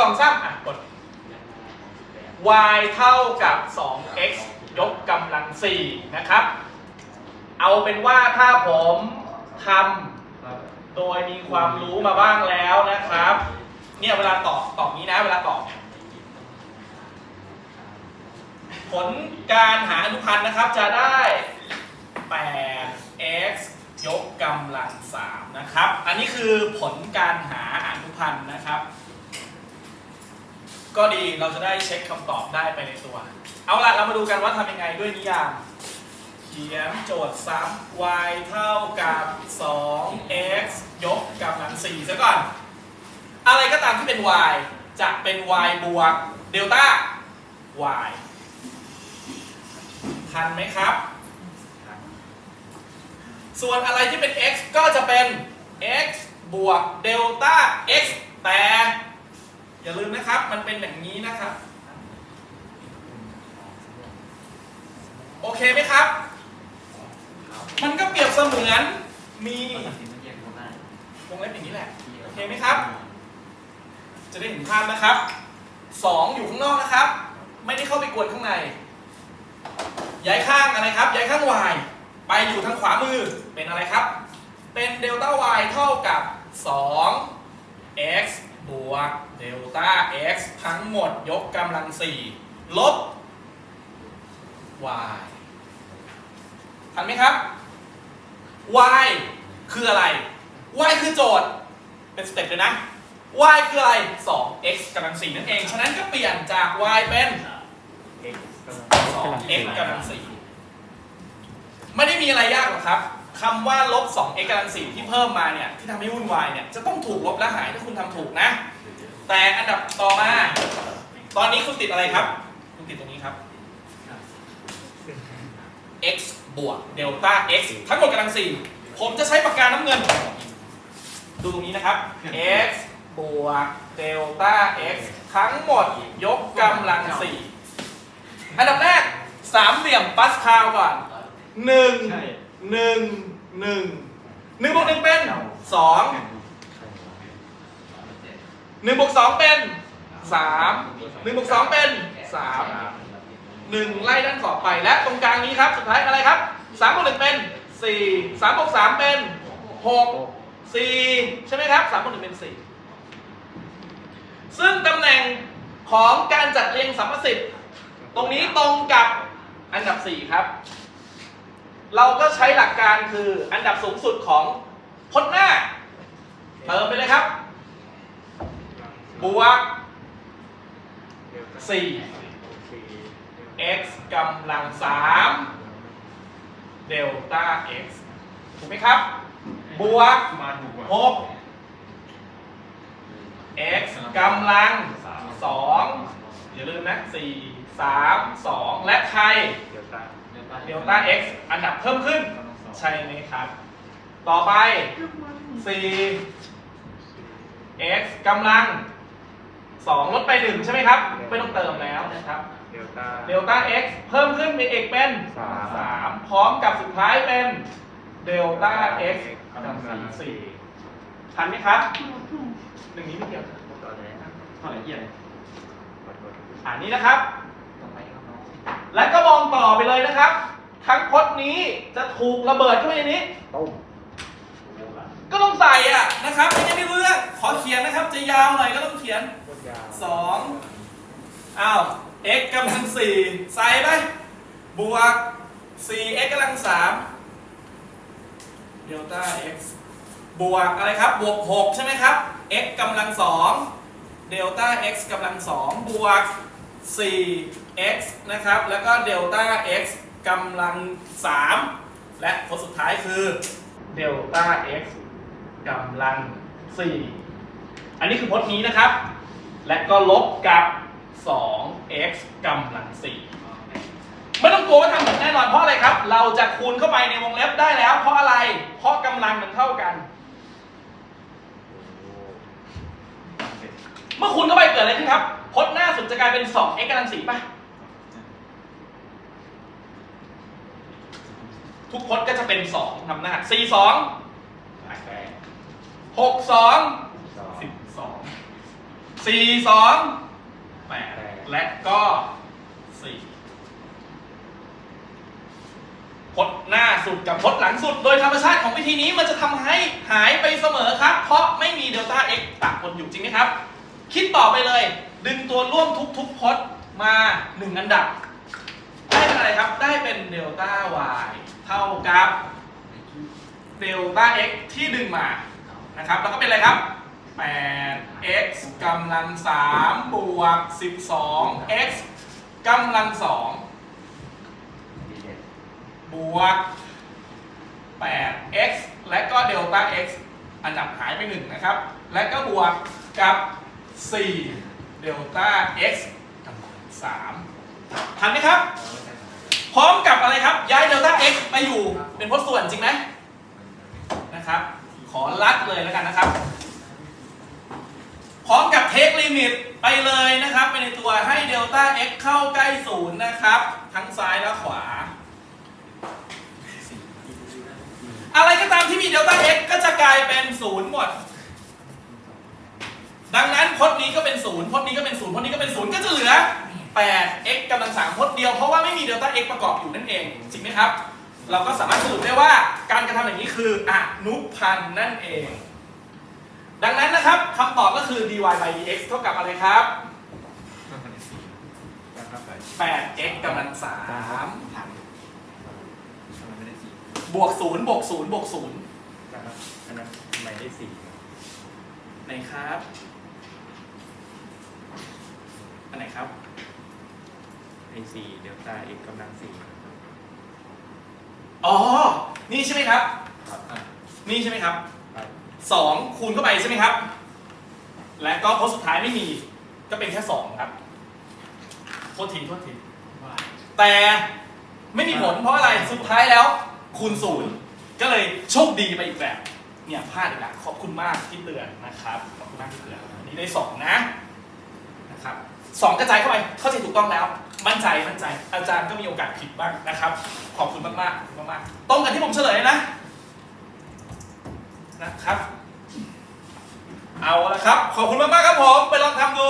สองสามอะกด y เท่ากับ 2x ยกกำลัง 4 นะครับ เอาเป็นว่าถ้าผมทำโดยมีความรู้มาบ้างแล้วนะครับ เนี่ยเวลาตอบตอบนี้นะ เวลาตอบ ผลการหาอนุพันธ์นะครับจะได้ 8x ยกกำลัง 3 นะครับ อันนี้คือผลการหาอนุพันธ์นะครับ ก็ดีเราจะได้เช็คคำตอบได้ไปในตัว เอาละเรามาดูกันว่าทำยังไงด้วยนิยาม เขียนโจทย์ซ้ำ y เท่ากับ 2x ยกกำลัง4ซะก่อน อะไรก็ตามที่เป็น y จะเป็น y บวกเดลต้า y ทันไหมครับ ส่วนอะไรที่เป็น x ก็จะเป็น x บวกเดลต้า x แต่ อย่าลืมนะครับ มันเป็นอย่างนี้นะครับ โอเคไหมครับ มันก็เปรียบเสมือนมีวงเล็บอย่างนี้แหละ โอเคไหมครับ จะได้เห็นภาพนะครับสองอยู่ข้างนอกนะครับ ไม่ได้เข้าไปกวนข้างใน ย้ายข้างอะไรครับ ย้ายข้าง y ไปอยู่ทางขวามือ เป็นอะไรครับ เป็นเดลต้า y เท่ากับ 2 x บวกเดลต้า x ทั้งหมดยกกำลัง4ลบ y ทันไหมครับ y คืออะไร y คือโจทย์ เป็นสเต็ปเลยนะ y คืออะไร 2x กำลัง4นั่นเอง ฉะนั้นก็เปลี่ยนจาก y เป็น 2x กำลัง4ไม่ได้มีอะไรยากหรอกครับ คำว่าลบ 2x กำลัง4ที่เพิ่มมาเนี่ยที่ทำให้วุ่นวายเนี่ยจะต้องถูกลบและหายถ้าคุณทำถูกนะ แต่อันดับต่อมา ตอนนี้คุณติดอะไรครับ คุณติดตรงนี้ครับ x บวกเดลต้า x ทั้งหมดกำลัง4ผมจะใช้ปากกาน้ำเงิน ดูตรงนี้นะครับ x บวกเดลต้า x ทั้งหมดยกกำลัง4อันดับแรกสามเหลี่ยมปัสคาลก่อนหนึ่ง 1 1 1 1บวก1เป็น2 1บวก2เป็น3 1บวก2เป็น3หนึ่งไล่ด้านขอบไปและตรงกลางนี้ครับ สุดท้ายอะไรครับสามบวกหนึ่งเป็นสี่สามบวกสามเป็นหกสี่ใช่ไหมครับสามบวกหนึ่งเป็นสี่ซึ่งตำแหน่งของการจัดเรียงสัมประสิทธิ์ ตรงนี้ตรงกับอันดับสี่ครับ เราก็ใช้หลักการคืออันดับสูงสุดของพจน์หน้า เติมไปเลยครับ บวกสี่ x กำลังสามเดลต้า x ถูกไหมครับ บวกมาถูกกว่าหก x กำลังสองอย่าลืมนะสี่สามสองและใคร เดี๋ยวตาเดลต้า x อันดับเพิ่มขึ้น ใช่ไหมครับ ต่อไป 4 x กำลัง 2 ลดไป 1 ใช่ไหมครับ ไม่ต้องเติมแล้วนะครับ เดี๋ยวตาเดลต้า x เพิ่มขึ้นเป็น x เป็น สาม 3 พร้อมกับสุดท้ายเป็นเดลต้า x กำลังสี่ทันไหมครับหนึ่งนี้ไม่เกี่ยวต่อเลยเท่าไหร่เยี่ยมขอโทษอันนี้นะครับต่อไปครับน้องและก็มอง ต่อไปเลยนะครับ ทั้งพจน์นี้จะถูกระเบิดเข้าไปในนี้ต้มก็ต้องใส่อะนะครับไม่งั้นไม่รู้เรื่องขอเขียนนะครับ จะยาวหน่อยก็ต้องเขียนโคตรยาวสองอ้าว x กำลังสี่ใส่ไปบวกสี่ x กำลังสามเดลต้า x บวกอะไรครับ บวกหกใช่ไหมครับ x กำลังสองเดลต้า x กำลังสองบวก สี่ x นะครับ แล้วก็เดลต้า x กำลังสามและผลสุดท้ายคือเดลต้า x กำลังสี่อันนี้คือพจน์นี้นะครับ และก็ลบกับ 2x กำลัง 4 ไม่ต้องกลัวว่าทำผิดแน่นอนเพราะอะไรครับ เราจะคูณเข้าไปในวงเล็บได้แล้ว เพราะอะไร เพราะกำลังมันเท่ากัน เมื่อคูณเข้าไปเกิดอะไรขึ้นครับ พจน์หน้าสุดจะกลายเป็น 2x กำลัง4ป่ะ ทุกพจน์ก็จะเป็น2ทำหน้า 4 2 6 2สอง12สี่สองแปดและก็สี่พดหน้าสุดกับพดหลังสุด โดยธรรมชาติของวิธีนี้มันจะทำให้หายไปเสมอครับ เพราะไม่มีเดลต้า x ปะปนอยู่จริงไหมครับ คิดต่อไปเลย ดึงตัวร่วมทุกๆพจน์มาหนึ่งอันดับ ได้เป็นอะไรครับ ได้เป็นเดลต้า y เท่ากับเดลต้า x ที่ดึงมา นะครับ แล้วก็เป็นอะไรครับ 8x กำลัง3บวก 12x กำลัง2ดีเอ็ดบวก 8x และก็เดลต้า x อันดับหายไป 1 นะครับ และก็บวกกับ 4 เดลต้า x กำลัง3ทันไหมครับ พร้อมกับอะไรครับ ย้ายเดลต้า x ไปอยู่เป็นพจน์ส่วนจริงไหมนะครับ ขอลัดเลยแล้วกันนะครับ พร้อมกับเทคลิมิตไปเลยนะครับ ไปในตัวให้เดลต้า x เข้าใกล้ศูนย์นะครับ ทั้งซ้ายและขวา อะไรก็ตามที่มีเดลต้า x ก็จะกลายเป็นศูนย์หมด พจน์นี้ก็เป็นศูนย์พจน์นี้ก็เป็นศูนย์พจน์นี้ก็เป็นศูนย์ก็จะเหลือ 8x กำลังสามพจน์เดียว เพราะว่าไม่มีเดลต้า x ประกอบอยู่นั่นเองจริงไหมครับ เราก็สามารถสรุปได้ว่าการกระทำอย่างนี้คืออนุพันธ์นั่นเอง ดังนั้นนะครับคำตอบก็คือ dy by dx เท่ากับอะไรครับแล้วก็ไป 8x กำลังสามทำไมไม่ได้สี่บวกศูนย์บวกศูนย์บวกศูนย์แล้วก็อันนั้นทำไมได้สี่ไหนครับ อันไหนครับไอสี่เดลต้าเอกกำลังสี่อ๋อ นี่ใช่ไหมครับ ครับอะนี่ใช่ไหมครับ ครับสองคูณเข้าไปใช่ไหมครับ และก็พจน์สุดท้ายไม่มี ก็เป็นแค่สองครับโทษทีโทษทีว่าแต่ไม่มีผลเพราะอะไรสุดท้ายแล้ว คูณศูนย์ก็เลยโชคดีไปอีกแบบ เนี่ยพลาดอีกแล้วขอบคุณมากที่เตือนนะครับ ขอบคุณมากที่เตือนอันนี้ได้สองนะนะครับ สองกระจายเข้าไปเข้าใจถูกต้องแล้ว มั่นใจมั่นใจ อาจารย์ก็มีโอกาสผิดบ้างนะครับ ขอบคุณมากมากมากมากๆตรงกันที่ผมเฉลยนะนะครับ เอาละครับ ขอบคุณมากมากครับผม ไปลองทำดู